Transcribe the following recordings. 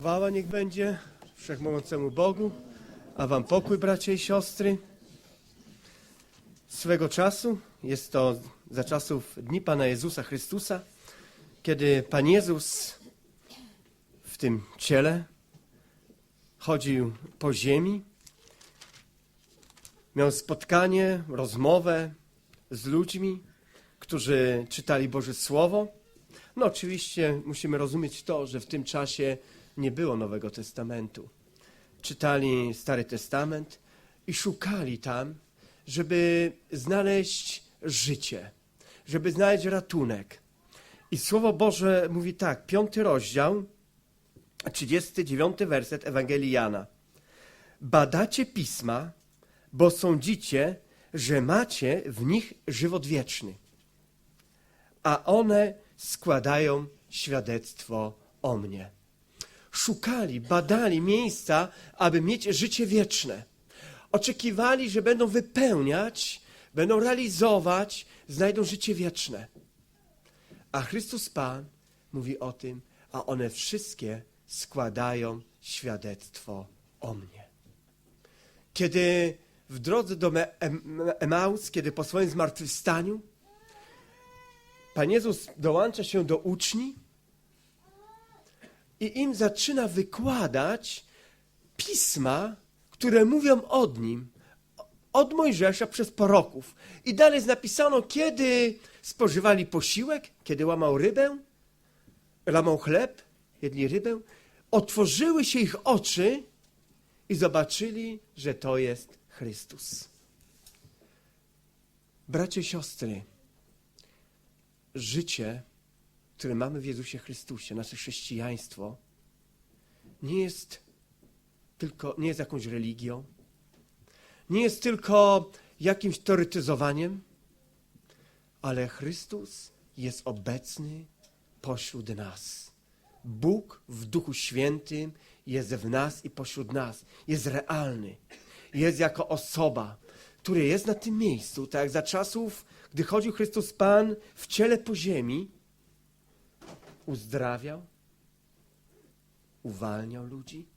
Chwała niech będzie Wszechmogącemu Bogu, a wam pokój, bracia i siostry. Swego czasu, jest to za czasów Dni Pana Jezusa Chrystusa, kiedy Pan Jezus w tym ciele chodził po ziemi, miał spotkanie, rozmowę z ludźmi, którzy czytali Boże Słowo. No oczywiście musimy rozumieć to, że w tym czasie nie było Nowego Testamentu. Czytali Stary Testament i szukali tam, żeby znaleźć życie, żeby znaleźć ratunek. I Słowo Boże mówi tak, piąty rozdział, 39 werset Ewangelii Jana. Badacie pisma, bo sądzicie, że macie w nich żywot wieczny, a one składają świadectwo o mnie szukali, badali miejsca, aby mieć życie wieczne. Oczekiwali, że będą wypełniać, będą realizować, znajdą życie wieczne. A Chrystus Pan mówi o tym, a one wszystkie składają świadectwo o mnie. Kiedy w drodze do Emaus, kiedy po swoim zmartwychwstaniu, Pan Jezus dołącza się do uczni, i im zaczyna wykładać pisma, które mówią od nim, od Mojżesza przez proroków. I dalej jest napisano, kiedy spożywali posiłek, kiedy łamał rybę, łamał chleb, jedli rybę, otworzyły się ich oczy i zobaczyli, że to jest Chrystus. Bracie i siostry, życie które mamy w Jezusie Chrystusie, nasze chrześcijaństwo, nie jest tylko, nie jest jakąś religią, nie jest tylko jakimś teoretyzowaniem, ale Chrystus jest obecny pośród nas. Bóg w Duchu Świętym jest w nas i pośród nas. Jest realny. Jest jako osoba, która jest na tym miejscu, tak jak za czasów, gdy chodził Chrystus Pan w ciele po ziemi, uzdrawiał, uwalniał ludzi,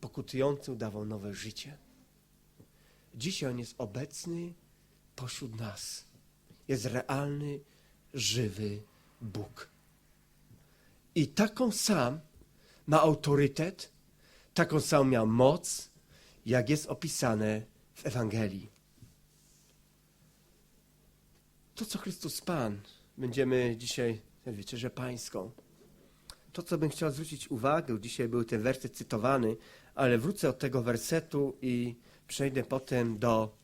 pokutującym dawał nowe życie. Dzisiaj On jest obecny pośród nas. Jest realny, żywy Bóg. I taką sam ma autorytet, taką samą miał moc, jak jest opisane w Ewangelii. To, co Chrystus Pan, będziemy dzisiaj wieczerzę pańską. To, co bym chciał zwrócić uwagę, dzisiaj był ten werset cytowany, ale wrócę od tego wersetu i przejdę potem do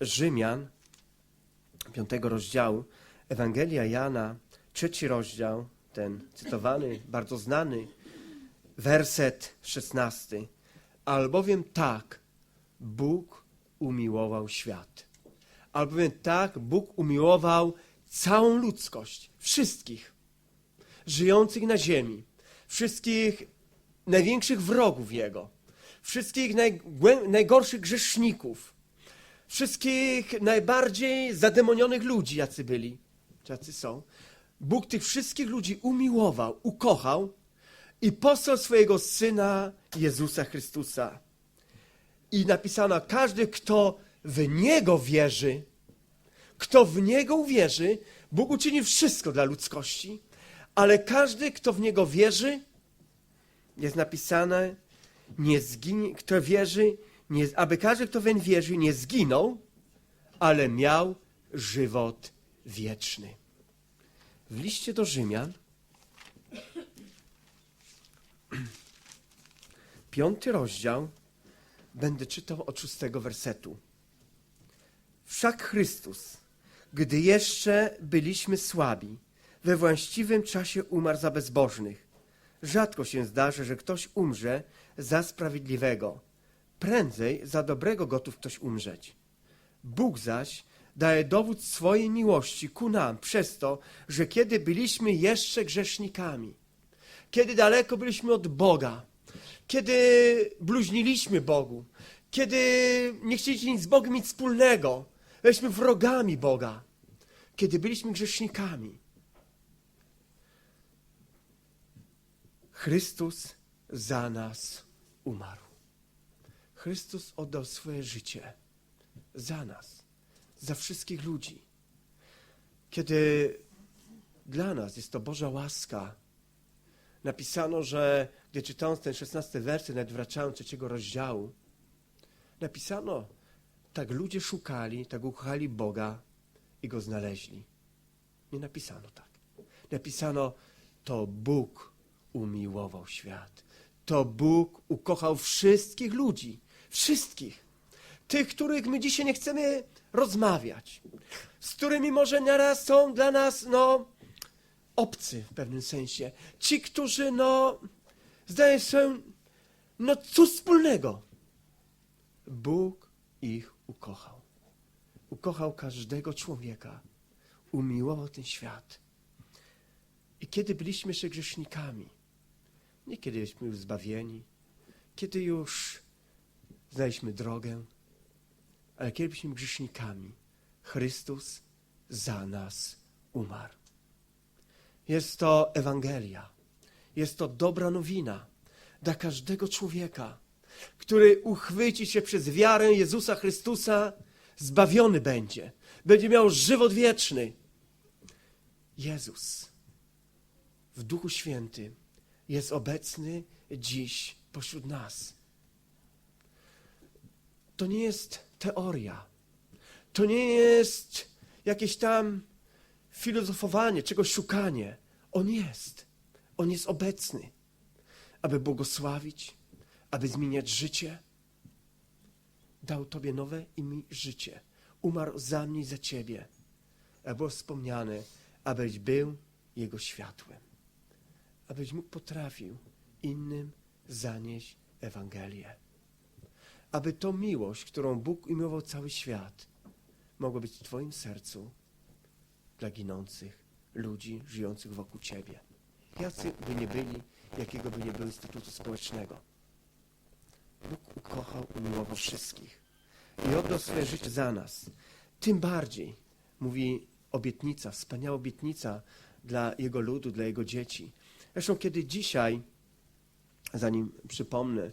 Rzymian, piątego rozdziału. Ewangelia Jana, trzeci rozdział, ten cytowany, bardzo znany, werset szesnasty. Albowiem tak Bóg umiłował świat. Albowiem tak Bóg umiłował całą ludzkość, wszystkich żyjących na ziemi, wszystkich największych wrogów Jego, wszystkich najgorszych grzeszników, wszystkich najbardziej zademonionych ludzi, jacy byli, jacy są. Bóg tych wszystkich ludzi umiłował, ukochał i posłał swojego Syna Jezusa Chrystusa. I napisano, każdy, kto w Niego wierzy, kto w Niego uwierzy, Bóg uczyni wszystko dla ludzkości, ale każdy, kto w Niego wierzy, jest napisane, nie zginie, kto wierzy, nie, aby każdy, kto weń wierzy, nie zginął, ale miał żywot wieczny. W liście do Rzymian, piąty rozdział, będę czytał od szóstego wersetu. Wszak Chrystus, gdy jeszcze byliśmy słabi, we właściwym czasie umarł za bezbożnych. Rzadko się zdarza, że ktoś umrze za sprawiedliwego. Prędzej za dobrego gotów ktoś umrzeć. Bóg zaś daje dowód swojej miłości ku nam przez to, że kiedy byliśmy jeszcze grzesznikami, kiedy daleko byliśmy od Boga, kiedy bluźniliśmy Bogu, kiedy nie chcieliśmy nic z Bogiem mieć wspólnego, byliśmy wrogami Boga, kiedy byliśmy grzesznikami. Chrystus za nas umarł. Chrystus oddał swoje życie za nas, za wszystkich ludzi. Kiedy dla nas jest to Boża łaska, napisano, że gdy czytając ten szesnasty werset, nawet wraczając trzeciego rozdziału, napisano, tak ludzie szukali, tak ukochali Boga i Go znaleźli. Nie napisano tak. Napisano, to Bóg umiłował świat. To Bóg ukochał wszystkich ludzi. Wszystkich. Tych, których my dzisiaj nie chcemy rozmawiać. Z którymi może nieraz są dla nas, no, obcy w pewnym sensie. Ci, którzy, no, zdają się, no, cóż wspólnego. Bóg ich ukochał. Ukochał każdego człowieka. Umiłował ten świat. I kiedy byliśmy jeszcze grzesznikami, nie kiedy jesteśmy już zbawieni, kiedy już znaliśmy drogę, ale kiedy byliśmy grzesznikami, Chrystus za nas umarł. Jest to Ewangelia. Jest to dobra nowina dla każdego człowieka, który uchwyci się przez wiarę Jezusa Chrystusa, zbawiony będzie. Będzie miał żywot wieczny. Jezus w Duchu Świętym jest obecny dziś pośród nas. To nie jest teoria. To nie jest jakieś tam filozofowanie, czegoś szukanie. On jest. On jest obecny, aby błogosławić, aby zmieniać życie. Dał Tobie nowe i mi życie. Umarł za mnie i za Ciebie. A było wspomniane, abyś był Jego światłem. Abyś mógł potrafił innym zanieść Ewangelię. Aby to miłość, którą Bóg umiłował cały świat, mogła być w Twoim sercu dla ginących ludzi żyjących wokół Ciebie. Jacy by nie byli, jakiego by nie byli statusu społecznego. Bóg ukochał, umiłował wszystkich i oddał swoje życie za nas. Tym bardziej, mówi obietnica, wspaniała obietnica dla Jego ludu, dla Jego dzieci. Zresztą, kiedy dzisiaj, zanim przypomnę,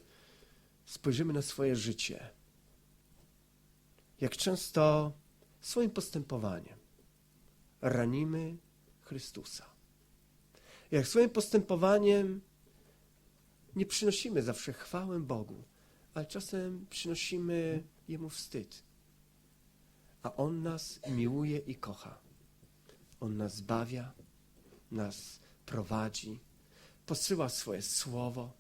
spojrzymy na swoje życie, jak często swoim postępowaniem ranimy Chrystusa. Jak swoim postępowaniem nie przynosimy zawsze chwałę Bogu, ale czasem przynosimy Jemu wstyd. A On nas miłuje i kocha. On nas zbawia, nas prowadzi, posyła swoje słowo,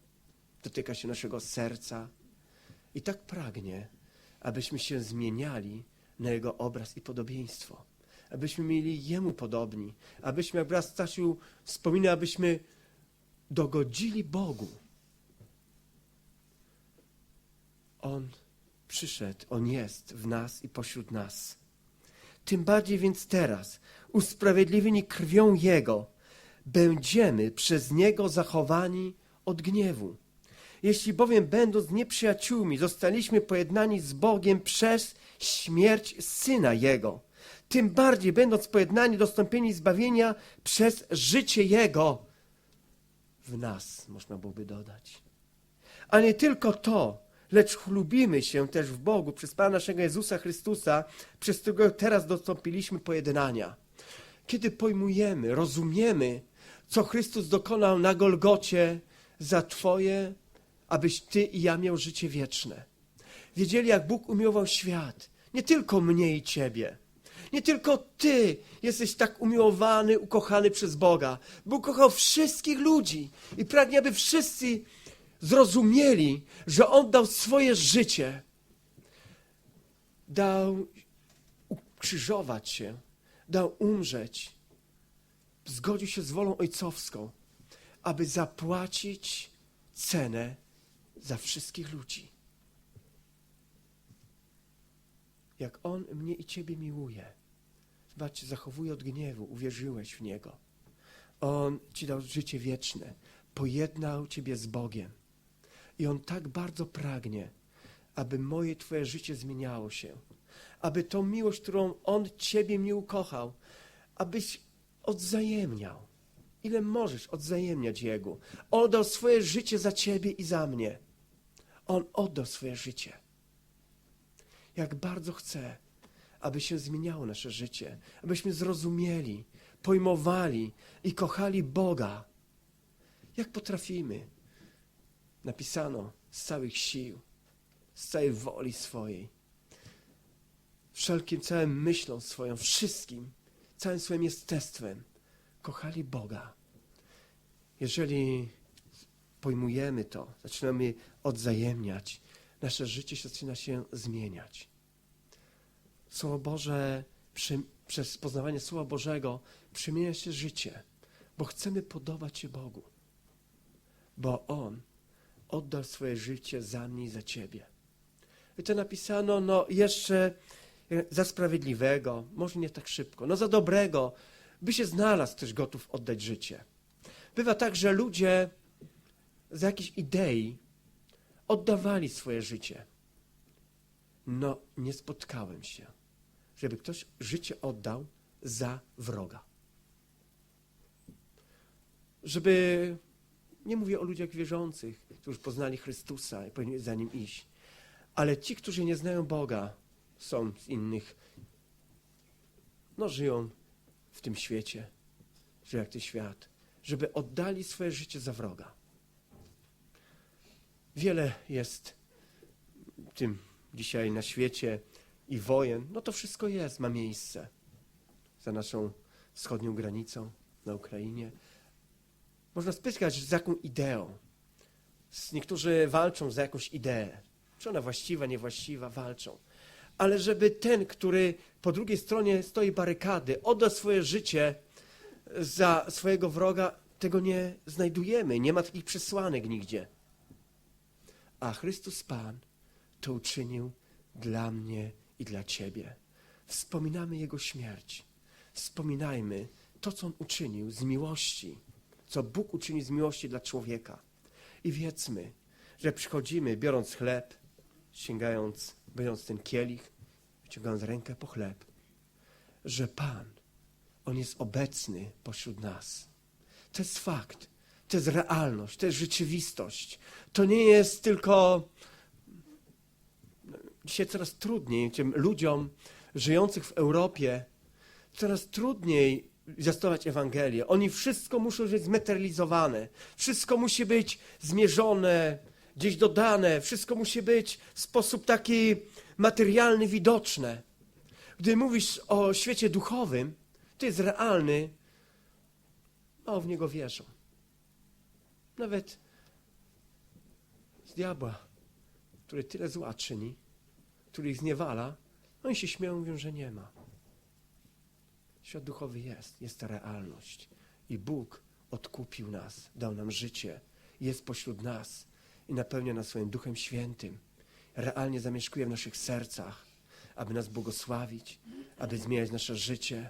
dotyka się naszego serca i tak pragnie, abyśmy się zmieniali na Jego obraz i podobieństwo. Abyśmy mieli Jemu podobni. Abyśmy, jak brat Stasiu wspomina, abyśmy dogodzili Bogu. On przyszedł, On jest w nas i pośród nas. Tym bardziej więc teraz, usprawiedliwieni krwią Jego, będziemy przez Niego zachowani od gniewu. Jeśli bowiem będąc nieprzyjaciółmi zostaliśmy pojednani z Bogiem przez śmierć Syna Jego, tym bardziej będąc pojednani dostąpieni zbawienia przez życie Jego w nas, można byłoby dodać. A nie tylko to, lecz chlubimy się też w Bogu przez Pana naszego Jezusa Chrystusa, przez którego teraz dostąpiliśmy pojednania. Kiedy pojmujemy, rozumiemy, co Chrystus dokonał na Golgocie za Twoje, abyś Ty i ja miał życie wieczne. Wiedzieli, jak Bóg umiłował świat, nie tylko mnie i Ciebie. Nie tylko Ty jesteś tak umiłowany, ukochany przez Boga. Bóg kochał wszystkich ludzi i pragnie, aby wszyscy zrozumieli, że On dał swoje życie. Dał ukrzyżować się, dał umrzeć. Zgodził się z wolą ojcowską, aby zapłacić cenę za wszystkich ludzi. Jak On mnie i Ciebie miłuje. Zobaczcie, zachowuje od gniewu, uwierzyłeś w Niego. On Ci dał życie wieczne, pojednał Ciebie z Bogiem. I On tak bardzo pragnie, aby moje Twoje życie zmieniało się. Aby tą miłość, którą On Ciebie mi ukochał, abyś odwzajemniał. ile możesz odzajemniać Jego. Oddał swoje życie za ciebie i za mnie. On oddał swoje życie. Jak bardzo chce, aby się zmieniało nasze życie, abyśmy zrozumieli, pojmowali i kochali Boga. Jak potrafimy? Napisano z całych sił, z całej woli swojej, wszelkim całym myślą swoją, wszystkim, całym swoim jestestwem kochali Boga. Jeżeli pojmujemy to, zaczynamy odzajemniać, nasze życie się zaczyna się zmieniać. Słowo Boże, przy, przez poznawanie Słowa Bożego przemienia się życie, bo chcemy podobać się Bogu, bo On oddał swoje życie za mnie i za Ciebie. I to napisano, no jeszcze e, za sprawiedliwego, może nie tak szybko, no za dobrego, by się znalazł ktoś gotów oddać życie. Bywa tak, że ludzie z jakiejś idei oddawali swoje życie. No, nie spotkałem się, żeby ktoś życie oddał za wroga. Żeby, nie mówię o ludziach wierzących, którzy poznali Chrystusa i powinni za Nim iść, ale ci, którzy nie znają Boga, są z innych, no żyją w tym świecie, że jak ten świat, żeby oddali swoje życie za wroga. Wiele jest tym dzisiaj na świecie i wojen, no to wszystko jest, ma miejsce za naszą wschodnią granicą na Ukrainie. Można spytać, z jaką ideą. Niektórzy walczą za jakąś ideę. Czy ona właściwa, niewłaściwa, walczą. Ale żeby ten, który po drugiej stronie stoi barykady, odda swoje życie za swojego wroga, tego nie znajdujemy. Nie ma takich przesłanek nigdzie. A Chrystus Pan to uczynił dla mnie i dla Ciebie. Wspominamy Jego śmierć. Wspominajmy to, co On uczynił z miłości, co Bóg uczynił z miłości dla człowieka. I wiedzmy, że przychodzimy, biorąc chleb, sięgając, biorąc ten kielich, wyciągając rękę po chleb, że Pan, On jest obecny pośród nas. To jest fakt, to jest realność, to jest rzeczywistość. To nie jest tylko. Dzisiaj coraz trudniej ludziom żyjących w Europie, coraz trudniej zwiastować Ewangelię. Oni wszystko muszą być zmaterializowane, wszystko musi być zmierzone, gdzieś dodane, wszystko musi być w sposób taki materialny, widoczny. Gdy mówisz o świecie duchowym, to jest realny, mało w niego wierzą. Nawet z diabła, który tyle zła czyni, który ich zniewala, oni się śmieją, mówią, że nie ma. Świat duchowy jest, jest ta realność. I Bóg odkupił nas, dał nam życie, jest pośród nas i napełnia nas swoim Duchem Świętym. Realnie zamieszkuje w naszych sercach, aby nas błogosławić, aby zmieniać nasze życie.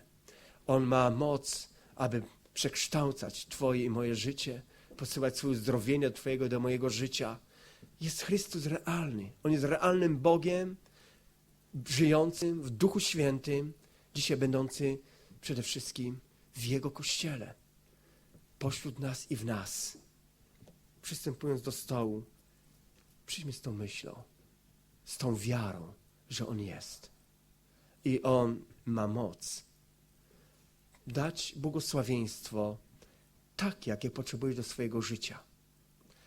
On ma moc, aby przekształcać Twoje i moje życie, posyłać swoje uzdrowienie do Twojego do mojego życia. Jest Chrystus realny. On jest realnym Bogiem, żyjącym w Duchu Świętym, dzisiaj będący przede wszystkim w Jego Kościele, pośród nas i w nas. Przystępując do stołu, przyjdźmy z tą myślą, z tą wiarą, że On jest. I On ma moc dać błogosławieństwo tak, jakie potrzebujesz do swojego życia.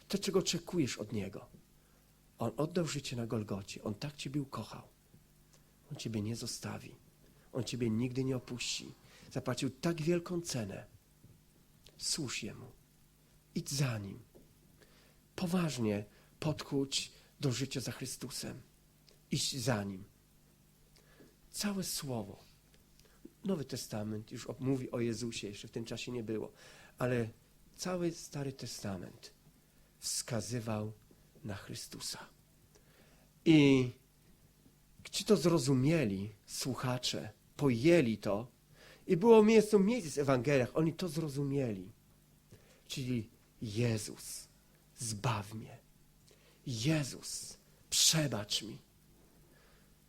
To, czego oczekujesz od Niego. On oddał życie na Golgocie. On tak Ciebie ukochał. On Ciebie nie zostawi. On Ciebie nigdy nie opuści. Zapłacił tak wielką cenę. Służ Jemu. Idź za Nim. Poważnie podkuć do życia za Chrystusem. Iść za Nim. Całe Słowo. Nowy Testament już mówi o Jezusie, jeszcze w tym czasie nie było, ale cały Stary Testament wskazywał na Chrystusa. I ci to zrozumieli, słuchacze, pojęli to i było miejsce, w Ewangeliach, oni to zrozumieli. Czyli Jezus, zbaw mnie. Jezus, przebacz mi.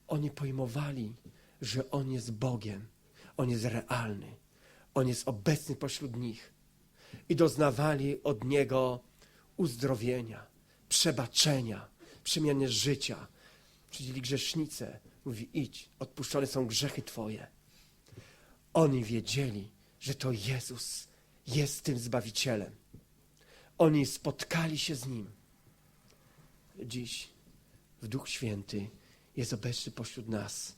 Oni pojmowali, że On jest Bogiem, On jest realny, On jest obecny pośród nich. i doznawali od Niego uzdrowienia, przebaczenia, przemiany życia. Przyjęli grzesznicę. Mówi, idź, odpuszczone są grzechy Twoje. Oni wiedzieli, że to Jezus jest tym Zbawicielem. Oni spotkali się z Nim. Dziś w Duch Święty jest obecny pośród nas.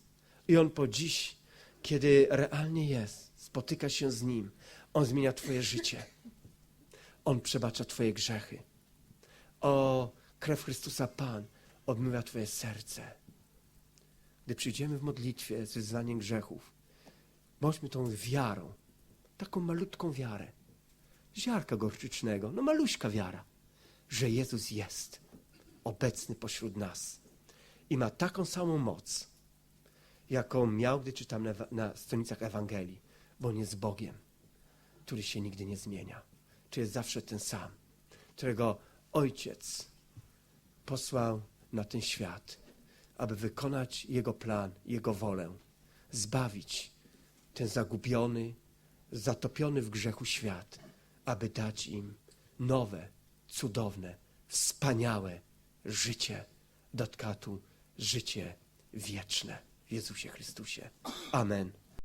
I On po dziś, kiedy realnie jest, spotyka się z Nim, On zmienia Twoje życie. On przebacza Twoje grzechy. O, krew Chrystusa Pan obmywa Twoje serce. Gdy przyjdziemy w modlitwie z wyznaniem grzechów, bądźmy tą wiarą, taką malutką wiarę, ziarka gorczycznego, no maluśka wiara, że Jezus jest obecny pośród nas i ma taką samą moc, jaką miał, gdy czytam na, na stronicach Ewangelii, bo on jest Bogiem, który się nigdy nie zmienia, czy jest zawsze ten sam, którego Ojciec posłał na ten świat, aby wykonać Jego plan, Jego wolę, zbawić ten zagubiony, zatopiony w grzechu świat, aby dać im nowe, cudowne, wspaniałe życie, dotkatu życie wieczne w Jezusie Chrystusie. Amen.